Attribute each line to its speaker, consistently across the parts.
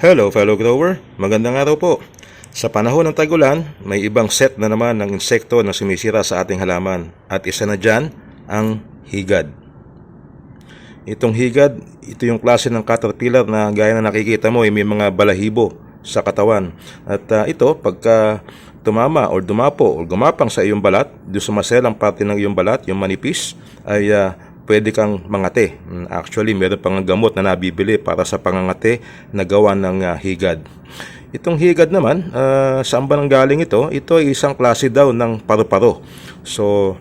Speaker 1: Hello fellow grower, magandang araw po. Sa panahon ng tagulan, may ibang set na naman ng insekto na sumisira sa ating halaman at isa na dyan ang higad. Itong higad, ito yung klase ng caterpillar na gaya na nakikita mo ay may mga balahibo sa katawan. At ah, ito, pagka tumama or dumapo or gumapang sa iyong balat, doon sumaselang parte ng iyong balat, yung manipis, ay ah, pwede kang mangate. Mm, Actually, meron pang gamot na nabibili para sa pangangate na gawa ng ah, higad. Itong higad naman, ah, saan ba nang galing ito? Ito ay isang klase daw ng paru-paro. So,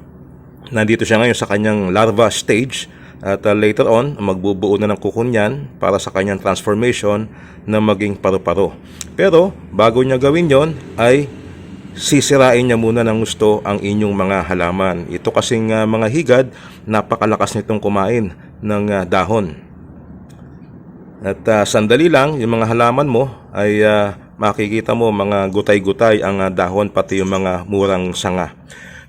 Speaker 1: nandito siya ngayon sa kanyang larva stage at uh, later on magbubuo na ng kukun yan para sa kanyang transformation na maging paru-paro. Pero bago niya gawin yon ay sisirain niya muna ng gusto ang inyong mga halaman. Ito kasing uh, mga higad, napakalakas nitong kumain ng uh, dahon. At uh, sandali lang, yung mga halaman mo ay uh, makikita mo mga gutay-gutay ang uh, dahon pati yung mga murang sanga.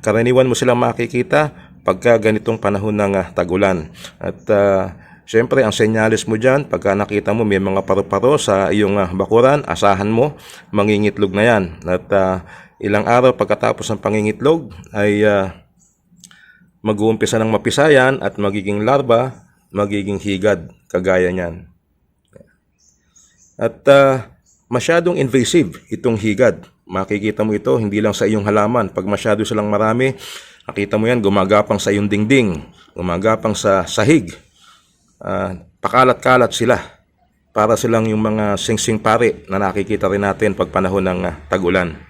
Speaker 1: Karaniwan mo silang makikita pagka ganitong panahon ng uh, tagulan. At uh, syempre ang senyales mo dyan, pagka nakita mo may mga paru-paro sa iyong bakuran, asahan mo, mangingitlog na yan. At uh, ilang araw pagkatapos ng pangingitlog ay uh, mag-uumpisa ng mapisayan at magiging larva, magiging higad, kagaya niyan. At uh, masyadong invasive itong higad. Makikita mo ito hindi lang sa iyong halaman. Pag masyado silang marami, nakita mo yan gumagapang sa iyong dingding, gumagapang sa sahig. Uh, pakalat-kalat sila. Para silang yung mga singsing pare na nakikita rin natin pag panahon ng uh, tag-ulan.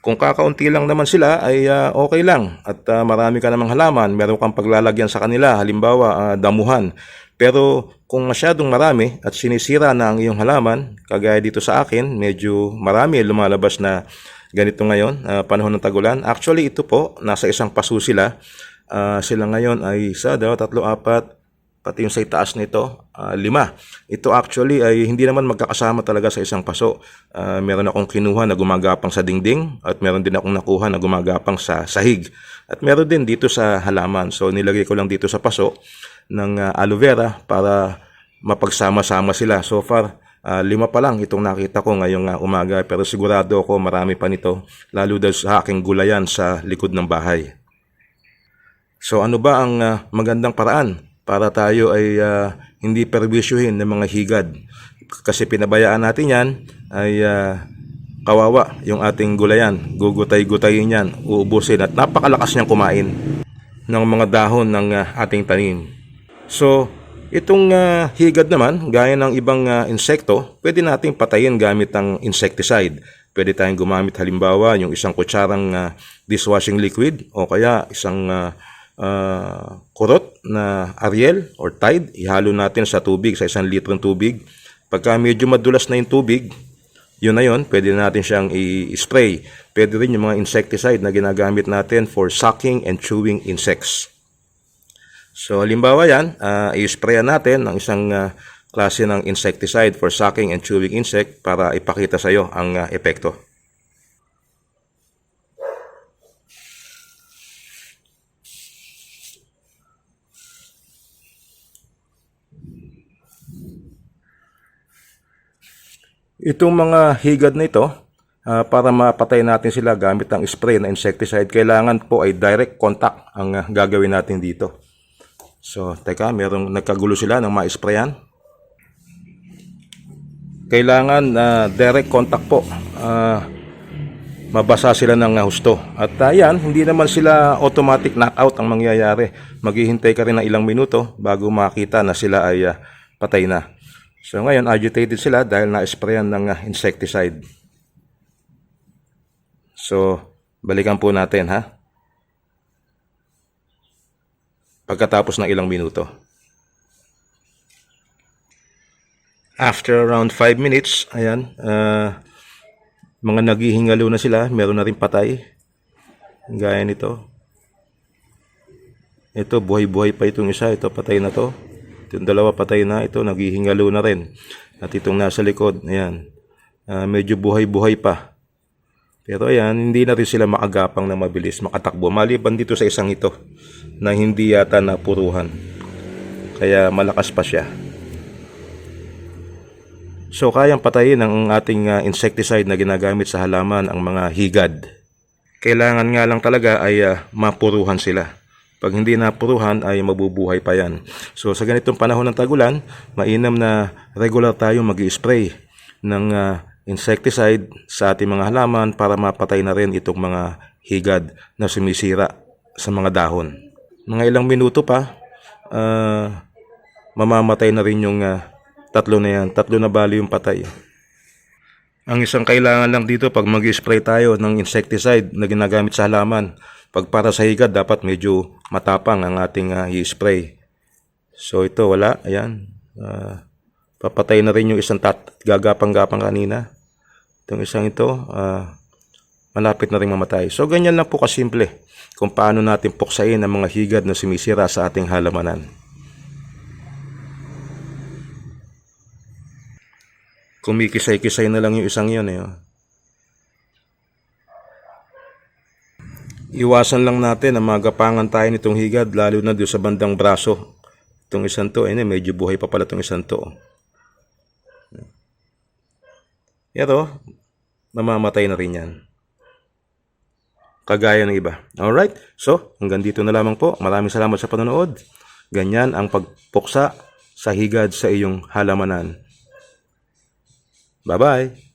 Speaker 1: Kung kakaunti lang naman sila ay uh, okay lang at uh, marami ka namang halaman, meron kang paglalagyan sa kanila, halimbawa uh, damuhan. Pero kung masyadong marami at sinisira na ang iyong halaman, kagaya dito sa akin, medyo marami lumalabas na ganito ngayon, uh, panahon ng tagulan. Actually ito po, nasa isang paso sila. Uh, sila ngayon ay isa, dalawa, tatlo, apat, pati yung sa itaas nito, uh, lima. Ito actually ay hindi naman magkakasama talaga sa isang paso. Uh, meron akong kinuha na gumagapang sa dingding at meron din akong nakuha na gumagapang sa sahig. At meron din dito sa halaman. So nilagay ko lang dito sa paso ng uh, aloe vera para mapagsama-sama sila. So far, uh, lima pa lang itong nakita ko ngayong uh, umaga pero sigurado ako marami pa nito lalo dahil sa aking gulayan sa likod ng bahay. So ano ba ang uh, magandang paraan para tayo ay uh, hindi perwisyuhin ng mga higad. Kasi pinabayaan natin yan ay uh, kawawa yung ating gulayan. Gugutay-gutayin yan, uubusin at napakalakas niyang kumain ng mga dahon ng uh, ating tanim. So, itong uh, higad naman, gaya ng ibang uh, insekto, pwede nating patayin gamit ang insecticide. Pwede tayong gumamit halimbawa yung isang kutsarang uh, dishwashing liquid o kaya isang uh, uh, kurot na Ariel or Tide, ihalo natin sa tubig, sa isang litrong tubig. Pagka medyo madulas na yung tubig, yun na yun, pwede natin siyang i-spray. Pwede rin yung mga insecticide na ginagamit natin for sucking and chewing insects. So, halimbawa yan, uh, i-sprayan natin ng isang uh, klase ng insecticide for sucking and chewing insect para ipakita sa iyo ang uh, epekto. Itong mga higad na ito, uh, para mapatay natin sila gamit ang spray na insecticide, kailangan po ay direct contact ang uh, gagawin natin dito. So, teka, merong nagkagulo sila ng ma-sprayan. Kailangan uh, direct contact po. Uh, mabasa sila ng husto. At uh, yan, hindi naman sila automatic knockout ang mangyayari. Maghihintay ka rin ng ilang minuto bago makita na sila ay uh, patay na. So ngayon, agitated sila dahil na-sprayan ng uh, insecticide. So, balikan po natin ha. Pagkatapos ng ilang minuto. After around 5 minutes, ayan, uh, mga naghihingalo na sila, meron na rin patay. Gaya nito. Ito, buhay-buhay pa itong isa, ito patay na to. Itong dalawa patay na, ito naghihingalo na rin. At itong nasa likod, ayan, uh, medyo buhay-buhay pa. Pero ayan, hindi na rin sila makagapang na mabilis, makatakbo. Maliban dito sa isang ito na hindi yata napuruhan. Kaya malakas pa siya. So kayang patayin ng ating ah, insecticide na ginagamit sa halaman ang mga higad. Kailangan nga lang talaga ay ah, mapuruhan sila. Pag hindi napuruhan ay mabubuhay pa yan. So sa ganitong panahon ng tagulan, mainam na regular tayo mag spray ng ah, insecticide sa ating mga halaman para mapatay na rin itong mga higad na sumisira sa mga dahon. Mga ilang minuto pa, ah, mamamatay na rin yung ah, tatlo na yan. Tatlo na bali yung patay. Ang isang kailangan lang dito pag mag-spray tayo ng insecticide na ginagamit sa halaman, pag para sa higad dapat medyo matapang ang ating ah, i-spray. So ito wala, ayan. Ah, papatay na rin yung isang tat gagapang-gapang kanina. Itong isang ito, ah, malapit na rin mamatay. So ganyan lang po kasimple kung paano natin puksain ang mga higad na sumisira sa ating halamanan. Kumikisay-kisay na lang yung isang yun eh. oh. Iwasan lang natin na magapangan tayo nitong higad lalo na doon sa bandang braso. Itong isang to, eh, medyo buhay pa pala itong isang to. oh. Pero, mamamatay na rin yan. Kagaya ng iba. Alright, so hanggang dito na lamang po. Maraming salamat sa panonood. Ganyan ang pagpuksa sa higad sa iyong halamanan. Bye bye.